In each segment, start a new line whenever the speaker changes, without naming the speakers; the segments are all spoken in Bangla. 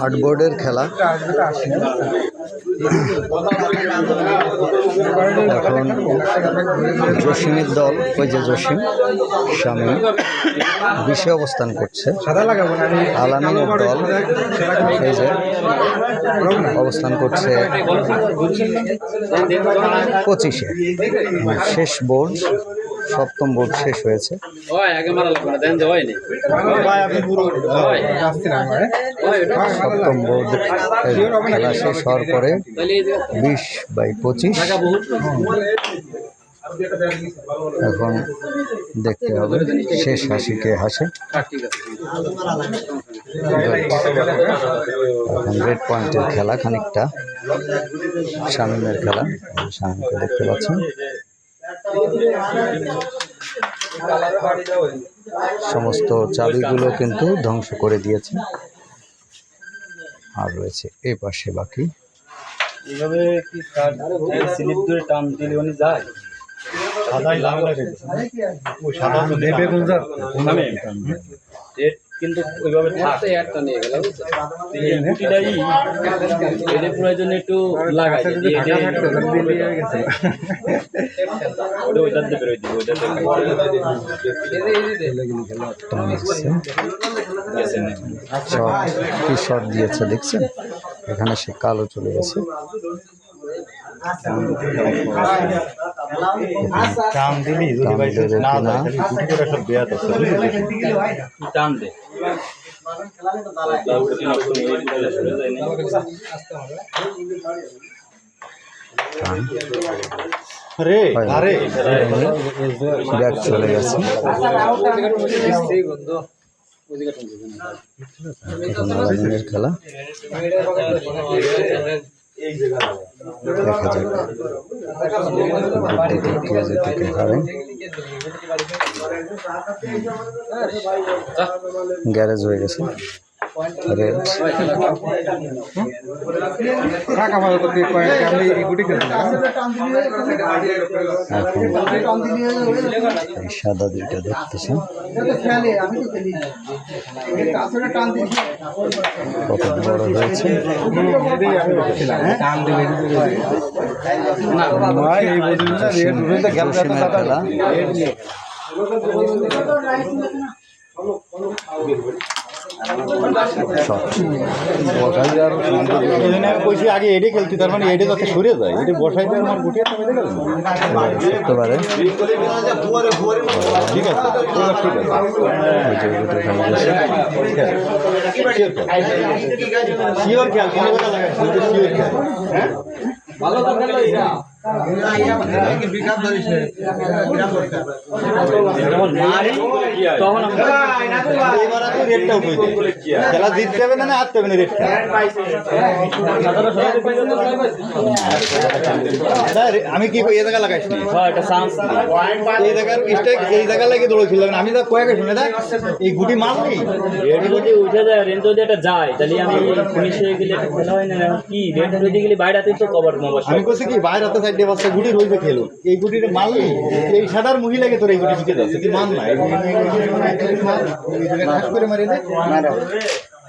হার্ডবোর্ডের খেলা। এখন জসিমের দল, ওই যে জসিম স্বামী বিশে অবস্থান করছে।
সাদা লাগাবো না আমি
আলামিনের দল, এই যে অবস্থান করছে পঁচিশে। শেষ বোর্ড সপ্তম বোর্ড শেষ হয়েছে। সপ্তম বোর্ড খেলা শেষ হওয়ার পরে বিশ বাই পঁচিশ। এখন দেখতে হবে শেষ হাসি কে হাসে। এখন রেড পয়েন্টের খেলা খানিকটা শামীমের খেলা শামীমকে দেখতে পাচ্ছেন। সমস্ত চাবিগুলো কিন্তু ধ্বংস করে দিয়েছে। আর রয়েছে এ পাশে বাকি।
এইভাবে কি কার্ড স্লিপ ধরে টান দিলে উনি যায়?
সাদাই সাদা তো দেবে কোন
কিন্তু ওইভাবে গুটিটাই এর প্রয়োজন একটু লাগাই
আচ্ছা হয়ে
বেরোয় দিবে
শট কি শট দিয়েছে দেখছেন? এখানে সে কালো চলে গেছে।
কাম দিলি যদি
কাম
ভাই না
টান দে।
ব্যাগ চলে গেছে। খেলা। দেখা যাক। বুদ্ধিতে কে যেতে কে গ্যারেজ হয়ে গেছে। রেড
টাকা ভালো তো কি আমি এই করে
এখন সাদা দুইটা দেখতেছেন কত বড় হয়েছে? খেলা।
কইছি আগে এডে খেলতি তার মানে এডে যাতে সরে যায়, এডে বসাই দিয়ে আমার গুটি একটা বেঁধে গেল
পারে
ঠিক আছে ঠিক আছে।
মারি তখন
খেলা জিততে হবে না হারতে হবে আমি কি এই জায়গা লাগাইছি? এই জায়গার স্টেক এই জায়গা লাগে আমি যা কয়েক শুনে দেখ এই গুটি
রেড যদি উঠে যায় রেন যদি এটা যায় তাহলে আমি হয়ে গেলে খেলা হয় না কি? যদি গেলে বাইরেতেই তো কভার
আমি কি বাইরে সাইডে বাচ্চা গুটি রইবে খেলো এই গুটির মারলি এই সাদার মহিলাকে তোর এই গুটি জিতে যাচ্ছে তুই মান না।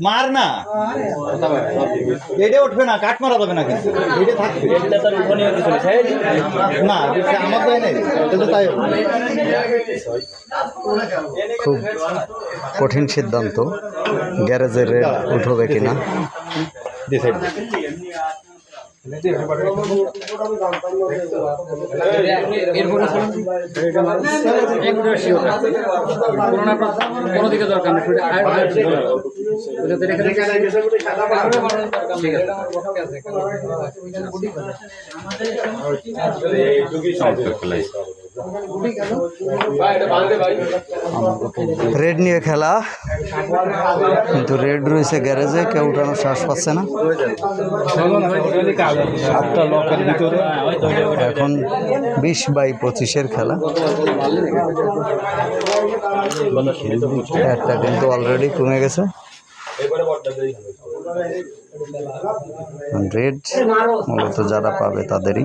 মারি না। এটা উঠবে না কাট মারা যাবে না কিন্তু। এটা থাকবে। না আমার যায় নাই। এটা তো তাই।
খুব কঠিন সিদ্ধান্ত। গ্যারেজের উঠবে কিনা?
Side.
কোনো দিকে দরকার নেই ঠিক আছে
রেড নিয়ে খেলা। কিন্তু রেড রয়েছে গ্যারেজে, কেউ উঠানোর শ্বাস পাচ্ছে না।
সাতটা লকের ভিতরে।
এখন বিশ বাই পঁচিশের খেলা। একটা কিন্তু অলরেডি কমে গেছে। রেড মূলত যারা পাবে তাদেরই।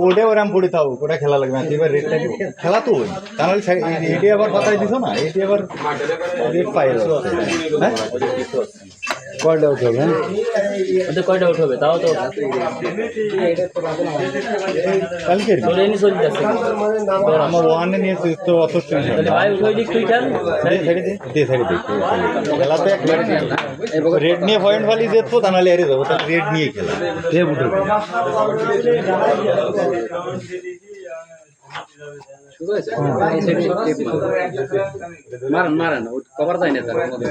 ওডে ওরাম পড়ে থাও ওটা খেলা লাগবে না। এবার রেটটা খেলা তো এটি আবার পাতাই দিছো না? এটি আবার রেট পাই হ্যাঁ?
কয়টা উঠে হবে?
ওদের কয়টা উঠ হবে? তাও তো
কালকে
তোর এনে চলে যাচ্ছে
আমার ওয়ানে নিয়ে তো অত
তাহলে ভাই উঠে দিক তুই খেল।
ছেড়ে দে। দে ছেড়ে দে। খেলা তো এক রেড নিয়ে পয়েন্ট ফালি যেত তা নাহলে হেরে যাব। তাহলে রেড নিয়ে খেলা।
সাইডে টেপ মারেন মারেন কভার যায় না তার মধ্যে।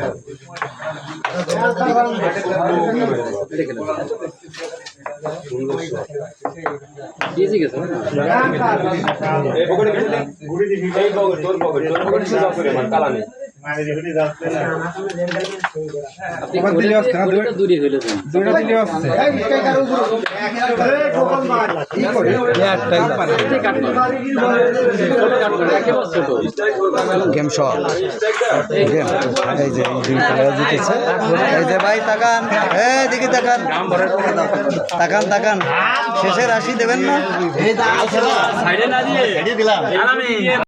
গেম শট গেম এই যে দুই জিতেছে। এই যে ভাই তাকান। এই দিকে তাকান। তাকান তাকান। শেষে রাশি দেবেন না?